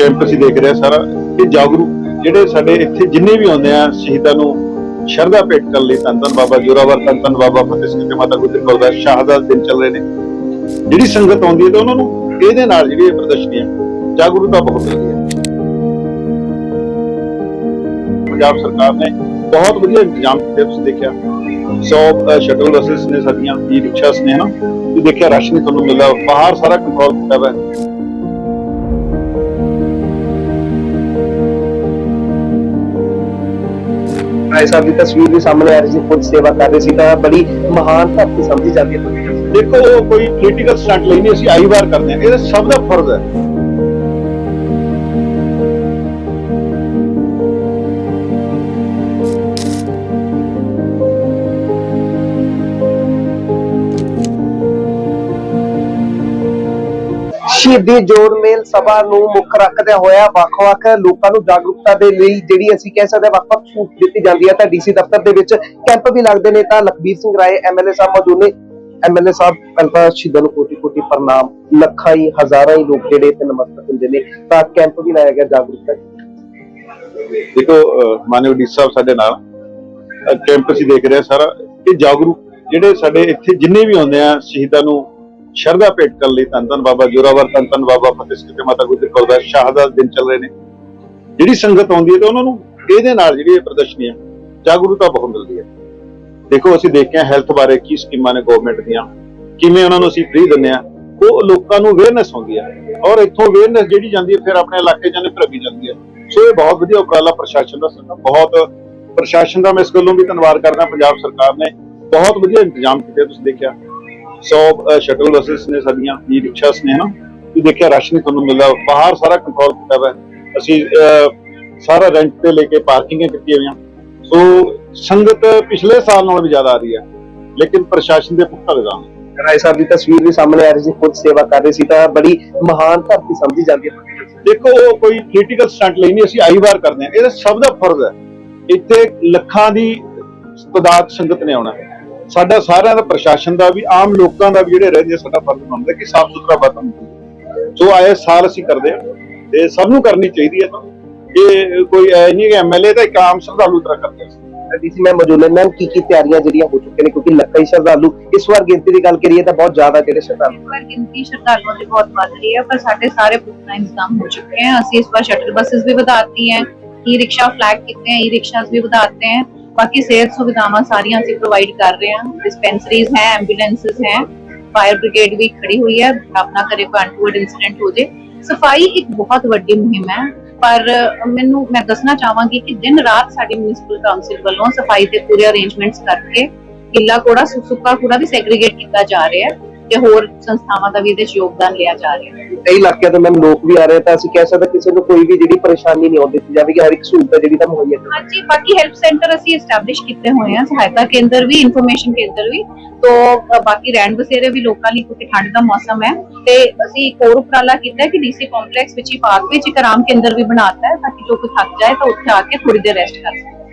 Camp ਅਸੀਂ ਦੇਖ ਰਹੇ ਹਾਂ ਸਾਰਾ ਇਹ ਜਾਗਰੂਕ ਜਿਹੜੇ ਸਾਡੇ ਇੱਥੇ ਜਿੰਨੇ ਵੀ ਆਉਂਦੇ ਆ, ਸ਼ਹੀਦਾਂ ਨੂੰ ਸ਼ਰਧਾ ਭੇਟ ਕਰਨ ਲਈ ਧੰਨ ਧੰਨ ਬਾਬਾ ਜੋਰਾਵਰ, ਧੰਨ ਧੰਨ ਬਾਬਾ ਫਤਿਹ ਸਿੰਘ ਤੇ ਮਾਤਾ ਗੁਜਰ ਕੌਰ ਦਾ ਸ਼ਹਾਦਤ ਦਿਨ ਚੱਲ ਰਹੇ ਨੇ। ਜਿਹੜੀ ਸੰਗਤ ਆਉਂਦੀ ਹੈ ਤੇ ਉਹਨਾਂ ਨੂੰ ਇਹਦੇ ਨਾਲ ਜਿਹੜੀ ਇਹ ਪ੍ਰਦਰਸ਼ਨੀ ਜਾਗਰੂਕਤਾ ਬਹੁਤ ਮਿਲਦੀ ਹੈ। ਪੰਜਾਬ ਸਰਕਾਰ ਨੇ ਬਹੁਤ ਵਧੀਆ ਇੰਤਜ਼ਾਮ ਟਿਪਸ ਦੇਖਿਆ। 100 ਸ਼ਟਲ ਬੱਸਸ ਨੇ ਸਾਡੀਆਂ ਈ ਰਿਕਸ਼ਾਸ ਨੇ, ਹਨਾ? ਤੁਸੀਂ ਦੇਖਿਆ ਰਸ਼ ਨਹੀਂ ਤੁਹਾਨੂੰ ਮਿਲਦਾ, ਬਾਹਰ ਸਾਰਾ ਕੰਟਰੋਲ ਕੀਤਾ ਹੋਇਆ। ਰਾਏ ਸਾਹਿਬ ਦੀ ਤਸਵੀਰ ਵੀ ਸਾਹਮਣੇ ਆ ਰਹੀ ਸੀ ਖੁਦ ਸੇਵਾ ਕਰ ਰਹੇ ਸੀ, ਤਾਂ ਬੜੀ ਮਹਾਨ ਧਰਤੀ ਸਮਝੀ ਜਾਂਦੀ ਹੈ। ਦੇਖੋ ਕੋਈ ਪੋਲੀਟੀਕਲ ਸਟੰਟ ਲਈ ਨਹੀਂ, ਅਸੀਂ ਆਈ ਵਾਰ ਕਰਦੇ ਹਾਂ। ਇਹ ਸਭ ਦਾ ਫਰਜ਼ ਹੈ। ਸ਼ਹੀਦੀ ਜੋੜ ਮੇਲ ਸਭਾ ਨੂੰ ਮੁੱਖ ਰੱਖਦਿਆਂ ਹੋਇਆ ਵੱਖ-ਵੱਖ ਲੋਕਾਂ ਨੂੰ ਜਾਗਰੂਕਤਾ ਦੇ ਲਈ ਜਿਹੜੀ ਅਸੀਂ ਕਹਿ ਸਕਦੇ ਹਾਂ ਵੱਖ-ਵੱਖ ਛੂਟ ਦਿੱਤੀ ਜਾਂਦੀ ਹੈ ਤਾਂ ਡੀਸੀ ਦਫ਼ਤਰ ਦੇ ਵਿੱਚ ਕੈਂਪ ਵੀ ਲੱਗਦੇ ਨੇ ਤਾਂ ਲਖਬੀਰ ਸਿੰਘ ਰਾਏ ਐਮਐਲਏ ਸਾਹਿਬ ਮੌਜੂਦ ਨੇ। ਐਮਐਲਏ ਸਾਹਿਬ, ਪਹਿਲਾਂ ਸ਼ਹੀਦਾਂ ਨੂੰ ਕੋਟੀ-ਕੋਟੀ ਪ੍ਰਣਾਮ। ਲੱਖਾਂ ਹੀ ਹਜ਼ਾਰਾਂ ਹੀ ਲੋਕ ਜਿਹੜੇ ਇੱਥੇ ਨਮਸਤਕ ਹੁੰਦੇ ਨੇ ਤਾਂ ਕੈਂਪ ਵੀ ਲਾਇਆ ਗਿਆ ਜਾਗਰੂਕਤਾ ਦੇਖੋ ਅਹ ਮਾਨਯੋਗ ਡੀ ਸਾਹਿਬ ਸਾਡੇ ਨਾਲ। ਕੈਂਪ ਅਸੀਂ ਦੇਖ ਰਹੇ ਹਾਂ ਸਾਰਾ। ਇਹ ਜਾਗਰੂਕ ਜਿਹੜੇ ਸਾਡੇ ਇੱਥੇ ਜਿੰਨੇ ਵੀ ਆਉਂਦੇ ਆ ਸ਼ਹੀਦਾਂ ਨੂੰ ਸ਼ਰਧਾ ਭੇਟ ਕਰਨ ਲਈ ਧੰਨ ਧੰਨ ਬਾਬਾ ਜੋਰਾਵਰ, ਧੰਨ ਧੰਨ ਬਾਬਾ ਫਤਿਹ ਸਿੰਘ ਤੇ ਮਾਤਾ ਗੁਜਰ ਕੌਰ ਦਾ ਸ਼ਹਾਦਤ ਦਿਨ ਚੱਲ ਰਹੇ ਨੇ। ਜਿਹੜੀ ਸੰਗਤ ਆਉਂਦੀ ਹੈ ਤੇ ਉਹਨਾਂ ਨੂੰ ਇਹਦੇ ਨਾਲ ਜਿਹੜੀ ਇਹ ਪ੍ਰਦਰਸ਼ਨੀ ਹੈ, ਜਾਗਰੂਕਤਾ ਬਹੁਤ ਮਿਲਦੀ ਹੈ। ਦੇਖੋ, ਅਸੀਂ ਦੇਖਿਆ ਹੈਲਥ ਬਾਰੇ ਕੀ ਸਕੀਮਾਂ ਨੇ ਗਵਰਨਮੈਂਟ ਦੀਆਂ, ਕਿਵੇਂ ਉਹਨਾਂ ਨੂੰ ਅਸੀਂ ਫ੍ਰੀ ਦਿੰਦੇ ਆ ਉਹ ਲੋਕਾਂ ਨੂੰ ਅਵੇਅਰਨੈਸ ਹੁੰਦੀ ਹੈ ਔਰ ਇੱਥੋਂ ਅਵੇਅਰਨੈਸ ਜਿਹੜੀ ਜਾਂਦੀ ਹੈ, ਫਿਰ ਆਪਣੇ ਇਲਾਕੇ ਜਾਂਦੇ ਫਿਰ ਅੱਗੇ ਜਾਂਦੀ ਹੈ। ਸੋ ਇਹ ਬਹੁਤ ਵਧੀਆ ਉਪਰਾਲਾ ਪ੍ਰਸ਼ਾਸਨ ਦਾ ਸਰਕਾਰ ਬਹੁਤ ਪ੍ਰਸ਼ਾਸਨ ਦਾ ਮੈਂ ਇਸ ਗੱਲੋਂ ਵੀ ਧੰਨਵਾਦ ਕਰਦਾ, ਪੰਜਾਬ ਸਰਕਾਰ ਨੇ ਬਹੁਤ ਵਧੀਆ ਇੰਤਜ਼ਾਮ ਕੀਤੇ, ਤੁਸੀਂ ਦੇਖਿਆ। 100 ਸ਼ਟਲ ਬੱਸਸ ਨੇ ਸਾਡੀਆਂ ਈ ਰਿਕਸ਼ਾਸ ਨੇ ਹਨਾ? ਤੁਸੀਂ ਦੇਖਿਆ ਰਸ਼ ਨਹੀਂ ਤੁਹਾਨੂੰ ਮਿਲਦਾ ਬਾਹਰ ਸਾਰਾ ਕੰਟਰੋਲ ਕੀਤਾ ਹੋਇਆ। ਹੈ। ਅਸੀਂ ਸਾਰਾ ਰੈਂਟ ਤੇ ਲੈ ਕੇ ਪਾਰਕਿੰਗਾਂ ਕੀਤੀਆਂ ਹੋਈਆਂ। ਸੋ ਸੰਗਤ ਪਿਛਲੇ ਸਾਲ ਨਾਲੋਂ ਵੀ ਜ਼ਿਆਦਾ ਆ ਰਹੀ ਹੈ ਲੇਕਿਨ ਪ੍ਰਸ਼ਾਸਨ ਦੇ ਪੁਖਤਾ ਹੈ। ਰਾਏ ਸਾਹਿਬ ਦੀ ਤਸਵੀਰ ਵੀ ਸਾਹਮਣੇ ਆ ਰਹੀ ਸੀ ਖੁਦ ਸੇਵਾ ਕਰ ਰਹੇ ਸੀ ਤਾਂ ਬੜੀ ਮਹਾਨ ਧਰਤੀ ਸਮਝੀ ਜਾਂਦੀ ਹੈ। ਦੇਖੋ ਉਹ ਕੋਈ ਪੋਲੀਟੀਕਲ ਸਟੰਟ ਲਈ ਨਹੀਂ ਅਸੀਂ ਆਈ ਵਾਰ ਕਰਦੇ ਹਾਂ। ਇਹ ਸਭ ਦਾ ਫਰਜ਼ ਹੈ। ਇੱਥੇ ਲੱਖਾਂ ਦੀ ਤਦਾਦ ਸੰਗਤ ਨੇ ਆਉਣਾ ਸਾਡਾ ਸਾਰਿਆਂ ਦਾ ਪ੍ਰਸ਼ਾਸਨ ਦਾ ਵੀ ਆਮ ਲੋਕਾਂ ਦਾ ਵੀ ਜਿਹੜੇ ਰਹਿੰਦੇ ਸਾਡਾ ਫਰਜ਼ ਬਣਦਾ ਕਿ ਸਾਫ਼ ਸੁਥਰਾ ਵਾਤਾਵਰਨ ਜੋ ਆਏ ਸਾਲ ਅਸੀਂ ਕਰਦੇ ਆ ਤੇ ਸਭ ਨੂੰ ਕਰਨੀ ਚਾਹੀਦੀ ਹੈ ਤਾਂ। ਕੋਈ ਐ ਨਹੀਂ ਕਿ ਐਮਐਲਏ ਤਾਂ ਇੱਕ ਆਮ ਸ਼ਰਧਾਲੂ ਤਰ੍ਹਾਂ ਕਰਦੇ ਸੀ ਮੈਂ ਮਜੂਲਨ ਮੈਮ ਕੀ ਕੀ ਤਿਆਰੀਆਂ ਜਿਹੜੀਆਂ ਹੋ ਚੁੱਕੀਆਂ ਨੇ? ਕਿਉਂਕਿ ਲੱਖਾਂ ਸ਼ਰਧਾਲੂ ਇਸ ਵਾਰ ਗਿਣਤੀ ਦੀ ਗੱਲ ਕਰੀਏ ਤਾਂ ਬਹੁਤ ਜ਼ਿਆਦਾ ਜਿਹੜੇ ਸ਼ਰਧਾਲੂ ਇਸ ਗਿਣਤੀ ਸ਼ਰਧਾਲੂਆਂ ਦੀ ਬਹੁਤ ਵੱਧ ਰਹੀ ਹੈ ਪਰ ਸਾਡੇ ਸਾਰੇ ਬੁੱਕ ਦਾ ਇੰਤਜ਼ਾਮ ਹੋ ਚੁੱਕੇ ਹੈ। ਅਸੀਂ ਇਸ ਵਾਰ ਸ਼ਟਲ ਬੱਸਸ ਵੀ ਵਧਾਤੀ ਹੈ ਈ ਰਿਕਸ਼ਾ ਫਲੈਗ ਕੀਤੇ ਹੈ ਈ ਰਿਕਸ਼ਾਸ ਵੀ ਵਧਾਤੇ ਹੈ। ਬਾਕੀ ਸਿਹਤ ਸੁਵਿਧਾਵਾਂ ਸਾਰੀਆਂ ਅਸੀਂ ਪ੍ਰੋਵਾਈਡ ਕਰ ਰਹੇ ਹਾਂ। ਡਿਸਪੈਂਸਰੀਜ਼ ਹੈ ਐਂਬੂਲੈਂਸਸ ਹੈ ਫਾਇਰ ਬ੍ਰਿਗੇਡ ਵੀ ਖੜੀ ਹੋਈ ਹੈ। ਆਪਣਾ ਕਰੇ ਕੋਈ ਅਨਟੂਵਰਡ ਇਨਸੀਡੈਂਟ ਹੋ ਜੇ। ਸਫ਼ਾਈ ਇੱਕ ਬਹੁਤ ਵੱਡੀ ਮੁਹਿੰਮ ਹੈ। ਪਰ ਮੈਨੂੰ, ਮੈਂ ਦੱਸਣਾ ਚਾਹਾਂਗੀ ਕਿ ਦਿਨ ਰਾਤ ਸਾਡੀ ਮਿਊਨਿਸਪਲ ਕਾਉਂਸਲ ਵੱਲੋਂ ਸਫ਼ਾਈ ਦੇ ਪੂਰੇ ਅਰੇਂਜਮੈਂਟਸ ਕਰਕੇ ਕਿੱਲਾ ਕੂੜਾ ਸੁ- ਸੁੱਕਾ ਕੂੜਾ ਵੀ ਸੈਗਰੀਗੇਟ ਕੀਤਾ ਜਾ ਰਿਹਾ ਹੈ। ਤੇ ਹੋਰ ਸੰਸਥਾਵਾਂ ਦਾ ਵੀ ਇਹਦੇ 'ਚ ਯੋਗਦਾਨ ਲਿਆ ਜਾ ਰਿਹਾ ਹੈ। ਕਈ ਇਲਾਕਿਆਂ ਤੋਂ ਮੈਮ ਲੋਕ ਵੀ ਆ ਰਹੇ ਤਾਂ ਅਸੀਂ ਕਹਿ ਸਕਦੇ ਕਿਸੇ ਨੂੰ ਕੋਈ ਵੀ ਜਿਹੜੀ ਪਰੇਸ਼ਾਨੀ ਨਹੀਂ ਆਉਣ ਦਿੱਤੀ ਜਾਵੇਗੀ ਹਰ ਇੱਕ ਸਹੂਲਤ ਹੈ ਜਿਹੜੀ ਤਾਂ ਮੁਹੱਈਆ ਕਰਵਾਈ ਹਾਂਜੀ ਬਾਕੀ ਹੈਲਪ ਸੈਂਟਰ ਅਸੀਂ ਐਸਟੈਬਲਿਸ਼ ਕੀਤੇ ਹੋਏ ਆ ਸਹਾਇਤਾ ਕੇਂਦਰ ਵੀ ਇਨਫੋਰਮੇਸ਼ਨ ਕੇਂਦਰ ਵੀ ਤੋਂ ਅ, ਬਾਕੀ ਰਹਿਣ ਬਸੇਰੇ ਵੀ ਲੋਕਾਂ ਲਈ ਕਿਉਂਕਿ ਠੰਡ ਦਾ ਮੌਸਮ ਹੈ। ਤੇ ਅਸੀਂ ਇੱਕ ਹੋਰ ਉਪਰਾਲਾ ਕੀਤਾ ਹੈ ਕਿ ਡੀਸੀ ਕੰਪਲੈਕਸ ਵਿੱਚ ਹੀ ਪਾਰਕ ਵਿੱਚ ਇੱਕ ਆਰਾਮ ਕੇਂਦਰ ਵੀ ਬਣਾਤਾ ਹੈ ਤਾਂ ਕਿ ਜੋ ਕੋਈ ਥੱਕ ਜਾਏ ਤਾਂ ਉੱਥੇ ਆ ਕੇ ਥੋੜੀ ਦੇਰ ਰੈਸਟ ਕਰ ਸਕੇ।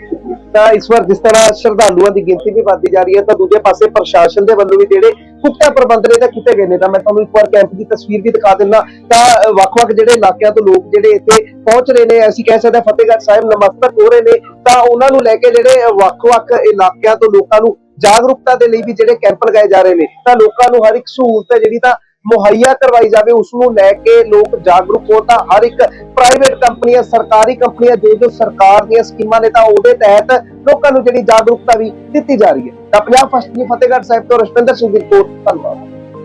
ਤਾਂ ਇਸ ਵਾਰ ਜਿਸ ਤਰ੍ਹਾਂ ਸ਼ਰਧਾਲੂਆਂ ਦੀ ਗਿਣਤੀ ਵੀ ਵੱਧਦੀ ਜਾ ਰਹੀ ਹੈ, ਤਾਂ ਦੂਜੇ ਪਾਸੇ ਪ੍ਰਸ਼ਾਸਨ ਦੇ ਵੱਲੋਂ ਵੀ ਜਿਹੜੇ ਪੁਖਤਾ ਪ੍ਰਬੰਧ ਨੇ ਤਾਂ ਕੀਤੇ ਗਏ ਨੇ। ਤਾਂ ਮੈਂ ਤੁਹਾਨੂੰ ਇੱਕ ਵਾਰ ਕੈਂਪ ਦੀ ਤਸਵੀਰ ਵੀ ਦਿਖਾ ਦਿੰਦਾ। ਤਾਂ ਵੱਖ-ਵੱਖ ਜਿਹੜੇ ਇਲਾਕਿਆਂ ਤੋਂ ਲੋਕ ਜਿਹੜੇ ਇੱਥੇ ਪਹੁੰਚ ਰਹੇ ਨੇ, ਅਸੀਂ ਕਹਿ ਸਕਦੇ ਹਾਂ ਫਤਿਹਗੜ੍ਹ ਸਾਹਿਬ ਨਮਸਤਕ ਹੋ ਰਹੇ ਨੇ। ਤਾਂ ਉਹਨਾਂ ਨੂੰ ਲੈ ਕੇ ਜਿਹੜੇ ਵੱਖ-ਵੱਖ ਇਲਾਕਿਆਂ ਤੋਂ ਲੋਕਾਂ ਨੂੰ ਜਾਗਰੂਕਤਾ ਦੇ ਲਈ ਵੀ ਜਿਹੜੇ ਕੈਂਪ ਲਗਾਏ ਜਾ ਰਹੇ ਨੇ। ਤਾਂ ਲੋਕਾਂ ਨੂੰ ਹਰ ਇੱਕ ਸਹੂਲਤ ਹੈ ਜਿਹੜੀ ਤਾਂ ਮੁਹੱਈਆ ਕਰਵਾਈ ਜਾਵੇ ਉਸ ਨੂੰ ਲੈ ਕੇ ਲੋਕ ਜਾਗਰੂਕ ਹੋਣ ਤਾਂ ਹਰ ਇੱਕ ਪ੍ਰਾਈਵੇਟ ਕੰਪਨੀਆਂ, ਸਰਕਾਰੀ ਕੰਪਨੀਆਂ ਜੋ ਜੋ ਸਰਕਾਰ ਦੀਆਂ ਸਕੀਮਾਂ ਨੇ ਤਾਂ ਉਹਦੇ ਤਹਿਤ ਲੋਕਾਂ ਨੂੰ ਜਿਹੜੀ ਜਾਗਰੂਕਤਾ ਵੀ ਦਿੱਤੀ ਜਾ ਰਹੀ ਹੈ। ਤਾਂ ਪੰਜਾਬ ਫਸਟ ਦੀ ਫਤਿਹਗੜ੍ਹ ਸਾਹਿਬ ਤੋਂ ਰਸ਼ਪਿੰਦਰ ਸਿੰਘ ਦੀ ਰਿਪੋਰਟ, ਧੰਨਵਾਦ।